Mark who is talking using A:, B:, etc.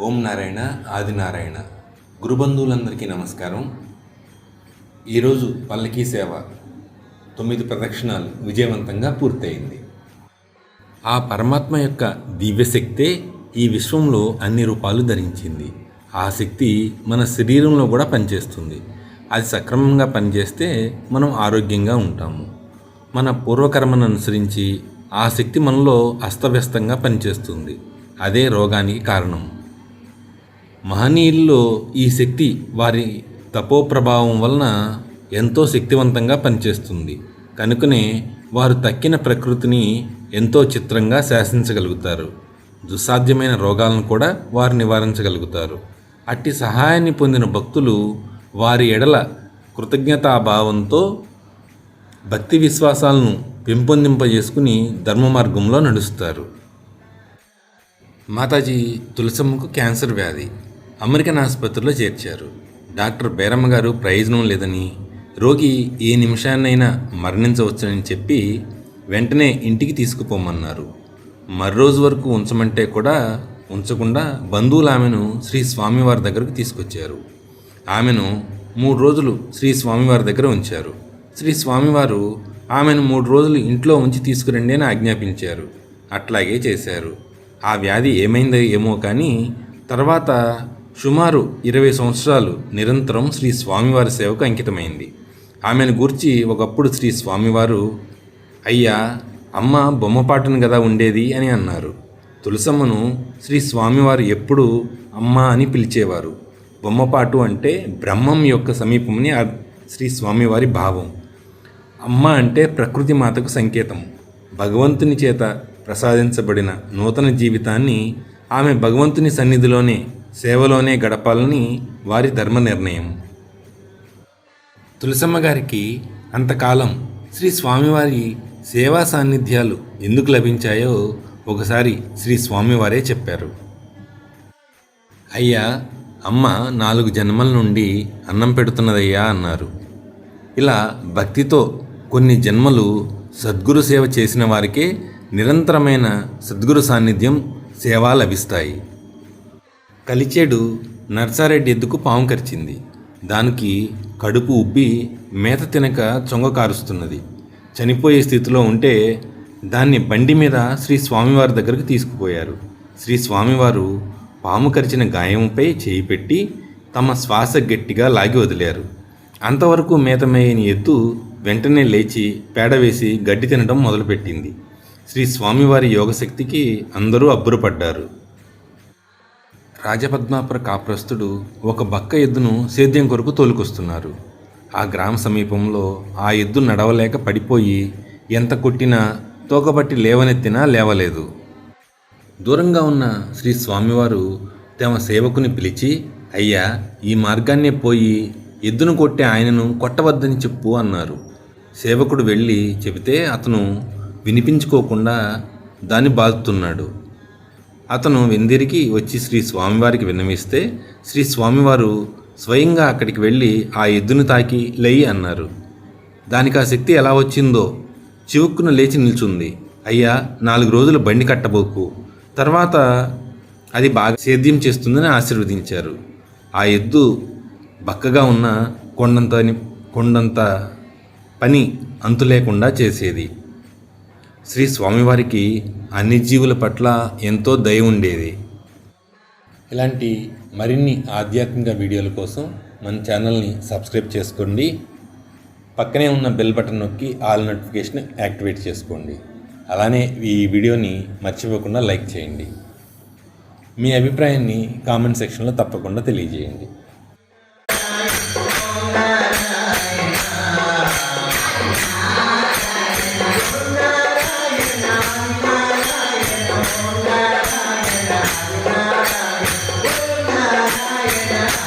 A: ఓం నారాయణ ఆదినారాయణ గురుబంధువులందరికీ నమస్కారం. ఈరోజు పల్లకీ సేవ తొమ్మిది ప్రదక్షిణాలు విజయవంతంగా పూర్తయింది. ఆ పరమాత్మ యొక్క దివ్యశక్తే ఈ విశ్వంలో అన్ని రూపాలు ధరించింది. ఆ శక్తి మన శరీరంలో కూడా పనిచేస్తుంది. అది సక్రమంగా పనిచేస్తే మనం ఆరోగ్యంగా ఉంటాము. మన పూర్వకర్మను అనుసరించి ఆ శక్తి మనలో అస్తవ్యస్తంగా పనిచేస్తుంది. అదే రోగానికి కారణం. మహనీయుల్లో ఈ శక్తి వారి తపోప్రభావం వలన ఎంతో శక్తివంతంగా పనిచేస్తుంది. కనుకనే వారు తక్కిన ప్రకృతిని ఎంతో చిత్రంగా శాసించగలుగుతారు. దుస్సాధ్యమైన రోగాలను కూడా వారు నివారించగలుగుతారు. అట్టి సహాయాన్ని పొందిన భక్తులు వారి ఎడల కృతజ్ఞతాభావంతో భక్తి విశ్వాసాలను పెంపొందింపజేసుకుని ధర్మ మార్గంలో నడుస్తారు. మాతాజీ తులసమ్మకు క్యాన్సర్ వ్యాధి. అమెరికన్ ఆసుపత్రిలో చేర్చారు. డాక్టర్ బేరమ్మ గారు ప్రయోజనం లేదని రోగి ఏ నిమిషాన్నైనా మరణించవచ్చని చెప్పి వెంటనే ఇంటికి తీసుకుపోమన్నారు. మర్రోజు వరకు ఉంచమంటే కూడా ఉంచకుండా బంధువులు ఆమెను శ్రీ స్వామివారి దగ్గరకు తీసుకొచ్చారు. ఆమెను మూడు రోజులు శ్రీ స్వామివారి దగ్గర ఉంచారు. శ్రీ స్వామివారు ఆమెను మూడు రోజులు ఇంట్లో ఉంచి తీసుకురండి అని ఆజ్ఞాపించారు. అట్లాగే చేశారు. ఆ వ్యాధి ఏమైందో ఏమో కానీ తర్వాత సుమారు ఇరవై సంవత్సరాలు నిరంతరం శ్రీ స్వామివారి సేవకు అంకితమైంది. ఆమెను గూర్చి ఒకప్పుడు శ్రీ స్వామివారు అయ్యా అమ్మ బొమ్మపాటను కదా ఉండేది? అని అన్నారు. తులసమ్మను శ్రీ స్వామివారు ఎప్పుడూ అమ్మ అని పిలిచేవారు. బొమ్మపాటు అంటే బ్రహ్మం యొక్క సమీపమని ఆ శ్రీ స్వామివారి భావం. అమ్మ అంటే ప్రకృతి మాతకు సంకేతం. భగవంతుని చేత ప్రసాదించబడిన నూతన జీవితాన్ని ఆమె భగవంతుని సన్నిధిలోనే సేవలోనే గడపాలని వారి ధర్మ నిర్ణయం. తులసమ్మ గారికి అంతకాలం శ్రీ స్వామివారి సేవా సాన్నిధ్యాలు ఎందుకు లభించాయో ఒకసారి శ్రీ స్వామివారే చెప్పారు. అయ్యా అమ్మ నాలుగు జన్మల నుండి అన్నం పెడుతున్నదయ్యా అన్నారు. ఇలా భక్తితో కొన్ని జన్మలు సద్గురు సేవ చేసిన వారికే నిరంతరమైన సద్గురు సాన్నిధ్యం సేవ లభిస్తాయి. కలిచేడు నర్సారెడ్డి ఎద్దుకు పాము కరిచింది. దానికి కడుపు ఉబ్బి మేత తినక చొంగ కారుస్తున్నది. చనిపోయే స్థితిలో ఉంటే దాన్ని బండి మీద శ్రీ స్వామివారి దగ్గరకు తీసుకుపోయారు. శ్రీ స్వామివారు పాము కరిచిన గాయంపై చేయి పెట్టి తమ శ్వాస గట్టిగా లాగి వదిలారు. అంతవరకు మేత మేయని ఎత్తు వెంటనే లేచి పేడ వేసి గడ్డి తినడం మొదలుపెట్టింది. శ్రీ స్వామివారి యోగశక్తికి అందరూ అబ్బురపడ్డారు. రాజపద్మాపుర కాప్రస్తుడు ఒక బక్క ఎద్దును సేద్యం కొరకు తోలుకొస్తున్నారు. ఆ గ్రామ సమీపంలో ఆ ఎద్దు నడవలేక పడిపోయి ఎంత కొట్టినా తోకబట్టి లేవనెత్తినా లేవలేదు. దూరంగా ఉన్న శ్రీ స్వామివారు తమ సేవకుని పిలిచి అయ్యా ఈ మార్గాన్నే పోయి ఎద్దును కొట్టే ఆయనను కొట్టవద్దని చెప్పు అన్నారు. సేవకుడు వెళ్ళి చెబితే అతను వినిపించుకోకుండా దాన్ని బాదుతున్నాడు అతను వెందిరికి వచ్చి శ్రీ స్వామివారికి విన్నవిస్తే శ్రీ స్వామివారు స్వయంగా అక్కడికి వెళ్ళి ఆ ఎద్దును తాకి లేయి అన్నారు. దానికి ఆ శక్తి ఎలా వచ్చిందో చివుక్కున లేచి నిల్చుంది. అయ్యా నాలుగు రోజులు బండి కట్టబోకు. తర్వాత అది బాగా సేద్యం చేస్తుందని ఆశీర్వదించారు. ఆ ఎద్దు బక్కగా ఉన్న కొండంత కొండంత పని అంతు లేకుండా చేసేది. శ్రీ స్వామివారికి అన్ని జీవుల పట్ల ఎంతో దయ ఉండేది. ఇలాంటి మరిన్ని ఆధ్యాత్మిక వీడియోల కోసం మన ఛానల్ని సబ్స్క్రైబ్ చేసుకోండి. పక్కనే ఉన్న బెల్ బటన్ నొక్కి ఆల్ నోటిఫికేషన్ యాక్టివేట్ చేసుకోండి. అలానే ఈ వీడియోని మర్చిపోకుండా లైక్ చేయండి. మీ అభిప్రాయాన్ని కామెంట్ సెక్షన్లో తప్పకుండా తెలియజేయండి. Sayonara.